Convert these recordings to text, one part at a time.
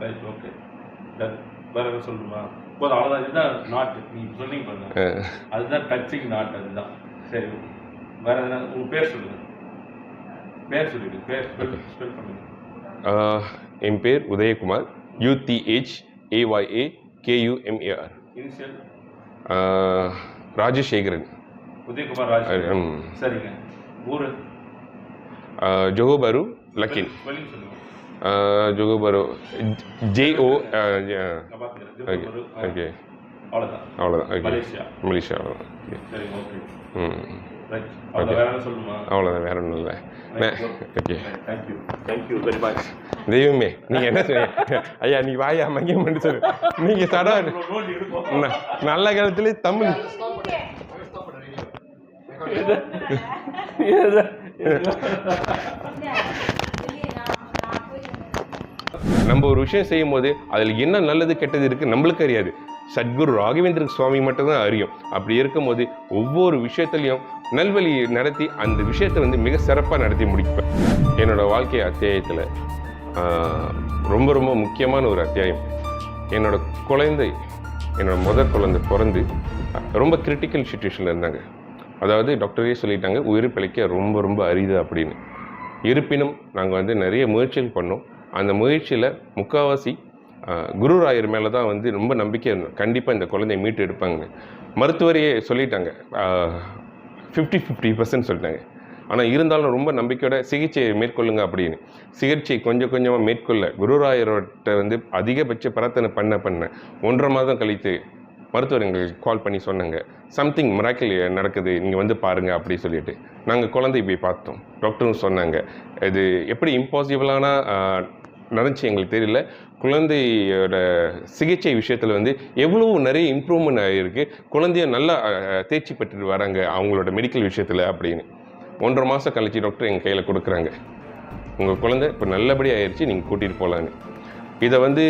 Right okay வேற என்ன சொல்லணுமா? போதும் அவ்வளோதான் இதுதான் நாட் நீங்க சொன்னீங்க பாருங்க. அதுதான் டச்சிங் நாட் அதுதான். சரி வேற எதனா உங்க பேர் சொல்லுங்க. பேர் சொல்லுங்க பேர் ஸ்பெல் ஸ்பெல் பண்ணுங்க. ஆஹ், என் பேர் Udayakumar. U D H A Y A K U M A R initial Rajasekaran. Udayakumar Raj. சரிங்க. ஊரு? ஆஹ், ஜோகோபாரு லக்கின். ஸ்பெல்லிங் ஆஹ், Johor Bahru J O okay okay அவ்வளோதான் அவ்வளோதான் ஓகே மலேசியா மலேசியா அவ்வளோதான் ஓகே ம் அவ்வளோதான் வேற ஒன்றும் இல்லை ஓகே தெய்வமே நீங்க என்ன சொன்னீங்க ஐயா நீ வாயா மங்கியம் பண்ணி சொல்லு நீங்க சடா நல்ல காலத்துல தமிழ் நம்ம ஒரு விஷயம் செய்யும் போது அதில் என்ன நல்லது கெட்டது இருக்குது நம்மளுக்கு அறியாது. சத்குரு ராகவேந்திர சுவாமி மட்டும்தான் அறியும். அப்படி இருக்கும்போது ஒவ்வொரு விஷயத்துலையும் நல்வழி நடத்தி அந்த விஷயத்தை வந்து மிக சிறப்பாக நடத்தி முடிப்பேன். என்னோட வாழ்க்கை அத்தியாயத்தில் ரொம்ப ரொம்ப முக்கியமான ஒரு அத்தியாயம். என்னோட குழந்தை என்னோடய முதல் குழந்தை பிறந்து ரொம்ப கிரிட்டிக்கல் சுச்சுவேஷனில் இருந்தாங்க. அதாவது டாக்டரே சொல்லிட்டாங்க உயிர் பிழைக்க ரொம்ப ரொம்ப அரிது அப்படின்னு. இருப்பினும் நாங்கள் வந்து நிறைய முயற்சிகள் பண்ணோம். அந்த முயற்சியில் முக்கால்வாசி குருராயர் மேலே தான் வந்து ரொம்ப நம்பிக்கை இருந்தோம் கண்டிப்பாக இந்த குழந்தைய மீட்டு எடுப்பாங்க மருத்துவரையே சொல்லிட்டாங்க. ஃபிஃப்டி ஃபிஃப்டி பர்சன்ட் சொல்லிட்டாங்க. ஆனால் இருந்தாலும் ரொம்ப நம்பிக்கையோட சிகிச்சையை மேற்கொள்ளுங்க அப்படின்னு. சிகிச்சை கொஞ்சம் கொஞ்சமாக மேற்கொள்ள குருராயரோட்ட வந்து அதிகபட்ச பிரார்த்தனை பண்ண பண்ண ஒன்றரை மாதம் கழித்து மருத்துவர் எங்களுக்கு கால் பண்ணி சொன்னாங்க. சம்திங் மிராக்கிள் நடக்குது. நீங்கள் வந்து பாருங்கள் அப்படி சொல்லிட்டு. நாங்கள் குழந்தை போய் பார்த்தோம். டாக்டரும் சொன்னாங்க. இது எப்படி இம்பாசிபிளான நடந்துச்சு எங்களுக்கு தெரியல. குழந்தையோட சிகிச்சை விஷயத்தில் வந்து எவ்வளோ நிறைய இம்ப்ரூவ்மெண்ட் ஆகிருக்கு குழந்தைய நல்லா தேர்ச்சி பெற்றுட்டு வராங்க அவங்களோட மெடிக்கல் விஷயத்தில் அப்படின்னு. ஒன்றரை மாதம் கழிச்சு டாக்டர் எங்கள் கையில் கொடுக்குறாங்க. உங்கள் குழந்தை இப்போ நல்லபடியாக ஆயிடுச்சு நீங்கள் கூட்டிகிட்டு போகலான்னு இதை வந்து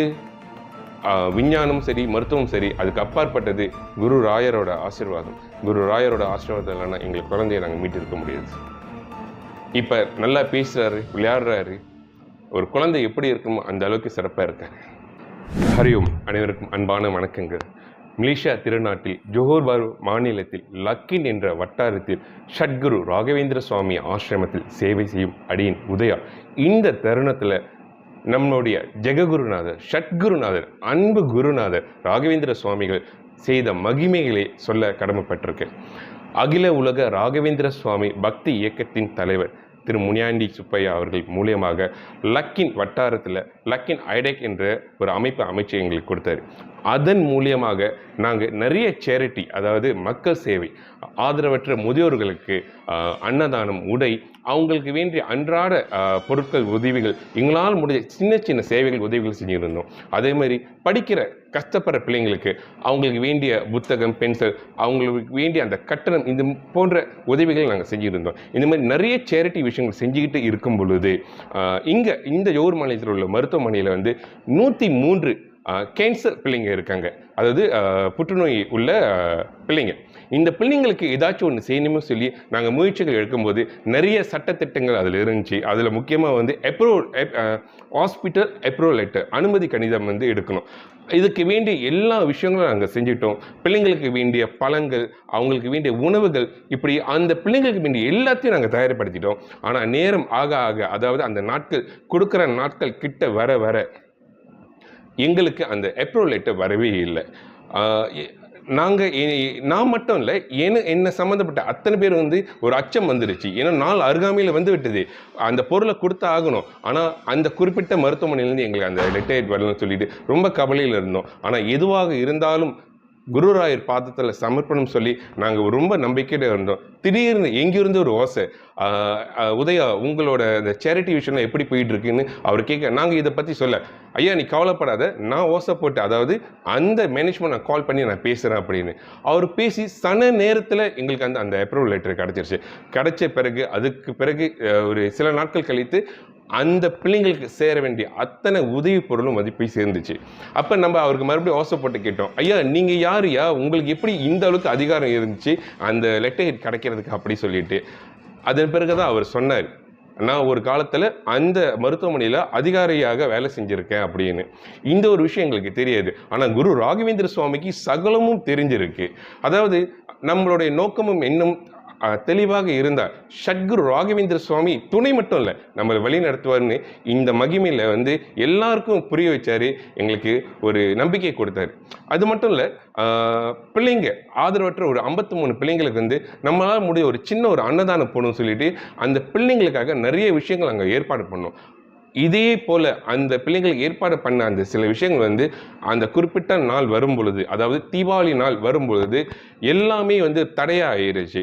விஞ்ஞானம் சரி மருத்துவம் சரி அதுக்கு அப்பாற்பட்டது குரு ராயரோட ஆசீர்வாதம். குரு ராயரோட ஆசீர்வாதம் இல்லைன்னா எங்கள் குழந்தைய நாங்கள் மீட்டிருக்க முடியாது. இப்போ நல்லா பேசுகிறாரு விளையாடுறாரு. ஒரு குழந்தை எப்படி இருக்குமோ அந்த அளவுக்கு சிறப்பாக இருக்காங்க ஹரியோம் அனைவருக்கும் அன்பான வணக்கங்கள். மலேசியா திருநாட்டில் ஜோஹர் பாரு மாநிலத்தில் லக்கின் என்ற வட்டாரத்தில் ஷட்குரு ராகவேந்திர சுவாமி ஆசிரமத்தில் சேவை செய்யும் அடியின் உதயா இந்த தருணத்தில் நம்முடைய ஜெககுருநாதர் ஷட்குருநாதர் அன்பு குருநாதர் ராகவேந்திர சுவாமிகள் செய்த மகிமைகளை சொல்ல கடமைப்பட்டிருக்கேன் அகில உலக ராகவேந்திர சுவாமி பக்தி இயக்கத்தின் தலைவர் திரு முனியாண்டி சுப்பையா அவர்கள் மூலியமாக லக்கின் வட்டாரத்தில் லக்கின் ஐடெக் என்ற ஒரு அமைப்பு அமைச்சு எங்களுக்கு கொடுத்தாரு. அதன் மூலியமாக நாங்கள் நிறைய சேரிட்டி அதாவது மக்கள் சேவை ஆதரவற்ற முதியோர்களுக்கு அன்னதானம் உடை அவங்களுக்கு வேண்டிய அன்றாட பொருட்கள் உதவிகள் எங்களால் முடிஞ்ச சின்ன சின்ன சேவைகள் உதவிகள் செஞ்சுருந்தோம். அதே மாதிரி படிக்கிற கஷ்டப்படுற பிள்ளைங்களுக்கு அவங்களுக்கு வேண்டிய புத்தகம் பென்சில் அவங்களுக்கு வேண்டிய அந்த கட்டணம் இந்த போன்ற உதவிகள் நாங்கள் செஞ்சுருந்தோம். இந்த மாதிரி நிறைய சேரிட்டி விஷயங்கள் செஞ்சுக்கிட்டு இருக்கும் பொழுது இங்கே இந்த யோர் மாநிலத்தில் உள்ள மருத்துவமனையில் வந்து நூற்றி மூன்று கேன்சர் பிள்ளைங்க இருக்காங்க. அதாவது புற்றுநோய் உள்ள பிள்ளைங்க. இந்த பிள்ளைங்களுக்கு ஏதாச்சும் ஒன்று செய்யணும்னு சொல்லி நாங்கள் முயற்சிகள் எடுக்கும்போது நிறைய சட்டத்திட்டங்கள் அதில் இருந்துச்சு. அதில் முக்கியமாக வந்து அப்ரூவல் ஹாஸ்பிட்டல் அப்ரூவல் லெட்டர் அனுமதி கணிதம் வந்து எடுக்கணும். இதுக்கு வேண்டிய எல்லா விஷயங்களும் நாங்கள் செஞ்சிட்டோம். பிள்ளைங்களுக்கு வேண்டிய பழங்கள் அவங்களுக்கு வேண்டிய உணவுகள் இப்படி அந்த பிள்ளைங்களுக்கு வேண்டிய எல்லாத்தையும் நாங்கள் தயார்படுத்திட்டோம். ஆனால் நேரம் ஆக ஆக அதாவது அந்த நாட்கள் கொடுக்குற நாட்கள் கிட்ட வர வர எங்களுக்கு அந்த அப்ரூவல் லெட்டர் வரவே இல்லை. நாங்கள் நான் மட்டும் இல்லை என்ன என்ன சம்மந்தப்பட்ட அத்தனை பேர் வந்து ஒரு அச்சம் வந்துடுச்சு ஏன்னா நாள் அருகாமையில் வந்து விட்டது. அந்த பொருளை கொடுத்து ஆகணும். ஆனால் அந்த குறிப்பிட்ட மருத்துவமனையிலேருந்து எங்களுக்கு அந்த லெட்டர் வரலன்னு சொல்லிட்டு ரொம்ப கவலையில் இருந்தோம். ஆனால் எதுவாக இருந்தாலும் குருராயர் பாதத்தில் சமர்ப்பணம் சொல்லி நாங்கள் ரொம்ப நம்பிக்கையிட இருந்தோம். திடீர்னு எங்கிருந்து ஒரு ஓசை? உதயா உங்களோட இந்த சேரிட்டி விஷயம்லாம் எப்படி போயிட்டு இருக்குன்னு அவர் கேட்க நாங்கள் இதை பற்றி சொல்ல. ஐயா நீ கவலைப்படாத நான் ஓசை போட்டு அதாவது அந்த மேனேஜ்மெண்ட் நான் கால் பண்ணி நான் பேசுகிறேன் அப்படின்னு. அவர் பேசி சன நேரத்தில் எங்களுக்கு அந்த அந்த அப்ரூவல் லெட்டர் கிடச்சிருச்சு. கிடைச்ச பிறகு அதுக்கு பிறகு ஒரு சில நாட்கள் கழித்து அந்த பிள்ளைங்களுக்கு சேர வேண்டிய அத்தனை உதவி பொருளும் வந்து போய் சேர்ந்துச்சு. அப்போ நம்ம அவருக்கு மறுபடியும் ஓசைப்பட்டு கேட்டோம் ஐயா நீங்கள் யாருயா உங்களுக்கு எப்படி இந்த அளவுக்கு அதிகாரம் இருந்துச்சு? அந்த லெட்டர் கிடைக்கிறதுக்கு அப்படி சொல்லிட்டு. அதன் பிறகு தான் அவர் சொன்னார் நான் ஒரு காலத்தில் அந்த மருத்துவமனையில் அதிகாரியாக வேலை செஞ்சுருக்கேன் அப்படின்னு. இந்த ஒரு விஷயம் எங்களுக்கு தெரியாது. ஆனால் குரு ராகவேந்திர சுவாமிக்கு சகலமும் தெரிஞ்சிருக்கு. அதாவது நம்மளுடைய நோக்கமும் இன்னும் தெளிவாக இருந்தால் ஷட்குரு ராகவேந்திர சுவாமி துணை மட்டும் இல்லை நம்மளை வழி நடத்துவார்னு இந்த மகிமையில் வந்து எல்லாருக்கும் புரிய வச்சார் எங்களுக்கு ஒரு நம்பிக்கை கொடுத்தாரு. அது மட்டும் இல்லை பிள்ளைங்க ஆதரவற்ற ஒரு ஐம்பத்தி மூணு பிள்ளைங்களுக்கு வந்து நம்மளால் முடிய ஒரு சின்ன ஒரு அன்னதானம் போகணும்னு சொல்லிட்டு அந்த பிள்ளைங்களுக்காக நிறைய விஷயங்கள் அங்கே ஏற்பாடு பண்ணோம். இதே போல் அந்த பிள்ளைங்களுக்கு ஏற்பாடு பண்ண அந்த சில விஷயங்கள் வந்து அந்த குறிப்பிட்ட நாள் வரும் பொழுது அதாவது தீபாவளி நாள் வரும் பொழுது எல்லாமே வந்து தடையாக ஆயிருச்சு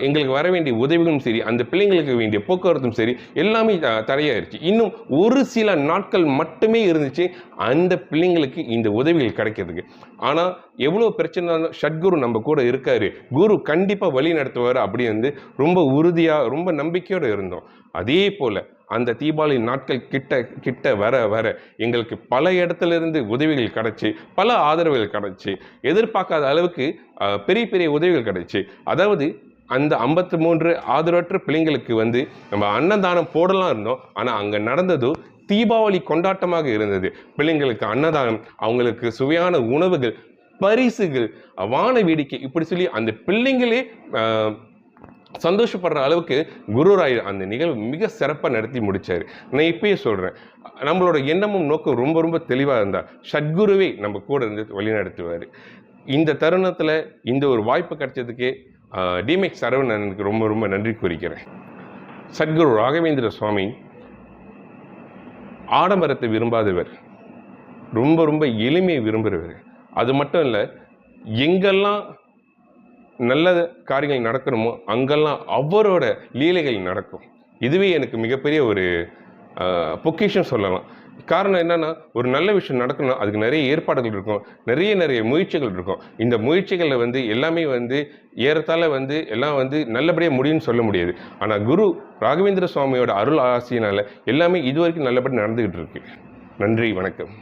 எங்களுக்கு வர வேண்டிய உதவிகளும் சரி அந்த பிள்ளைங்களுக்கு வேண்டிய போக்குவரத்தும் சரி எல்லாமே த- தடையாயிருச்சு. இன்னும் ஒரு சில நாட்கள் மட்டுமே இருந்துச்சு அந்த பிள்ளைங்களுக்கு இந்த உதவிகள் கிடைக்கிறதுக்கு. ஆனால் எவ்வளோ பிரச்சனைனாலும் ஷட்குரு நம்ம கூட இருக்காரு. குரு கண்டிப்பாக வழி நடத்துவார் அப்படி வந்து ரொம்ப உறுதியாக ரொம்ப நம்பிக்கையோடு இருந்தோம். அதே போல் அந்த தீபாவளி நாட்கள் கிட்ட கிட்ட வர வர எங்களுக்கு பல இடத்துல இருந்து உதவிகள் கிடைச்சி பல ஆதரவுகள் கிடச்சி எதிர்பார்க்காத அளவுக்கு பெரிய பெரிய உதவிகள் கிடைச்சி. அதாவது அந்த ஐம்பத்தி மூன்று ஆதரவற்ற பிள்ளைங்களுக்கு வந்து நம்ம அன்னதானம் போடலாம் இருந்தோம். ஆனால் அங்கே நடந்ததும் தீபாவளி கொண்டாட்டமாக இருந்தது. பிள்ளைங்களுக்கு அன்னதானம் அவங்களுக்கு சுவையான உணவுகள் பரிசுகள் வான வேடிக்கை இப்படி சொல்லி அந்த பிள்ளைங்களே சந்தோஷப்படுற அளவுக்கு குருராய் அந்த நிகழ்வு மிக சிறப்பாக நடத்தி முடித்தார் நான் இப்பயே சொல்கிறேன் நம்மளோட எண்ணமும் நோக்கம் ரொம்ப ரொம்ப தெளிவாக இருந்தால் சத்குருவே நம்ம கூட இருந்து வழிநடத்துவார். இந்த தருணத்தில் இந்த ஒரு வாய்ப்பு கிடைச்சதுக்கே டிமெக் சரவணனுக்கு ரொம்ப ரொம்ப நன்றி கூறிக்கிறேன். சத்குரு ராகவேந்திர சுவாமி ஆடம்பரத்தை விரும்பாதவர். ரொம்ப ரொம்ப எளிமையை விரும்புகிறவர் அது மட்டும் இல்லை எங்கெல்லாம் நல்ல காரியங்கள் நடக்கணுமோ அங்கெல்லாம் அவரோட லீலைகள் நடக்கும். இதுவே எனக்கு மிகப்பெரிய ஒரு பொக்கிஷம் சொல்லலாம். காரணம் என்னென்னா ஒரு நல்ல விஷயம் நடக்கணும் அதுக்கு நிறைய ஏற்பாடுகள் இருக்கும். நிறைய நிறைய முயற்சிகள் இருக்கும். இந்த முயற்சிகளில் வந்து எல்லாமே வந்து ஏறத்தால் வந்து எல்லாம் வந்து நல்லபடியாக முடியும்னு சொல்ல முடியாது. ஆனால் குரு ராகவேந்திர சுவாமியோட அருள் ஆசையினால் எல்லாமே இதுவரைக்கும் நல்லபடி நடந்துக்கிட்டு இருக்கு. நன்றி வணக்கம்.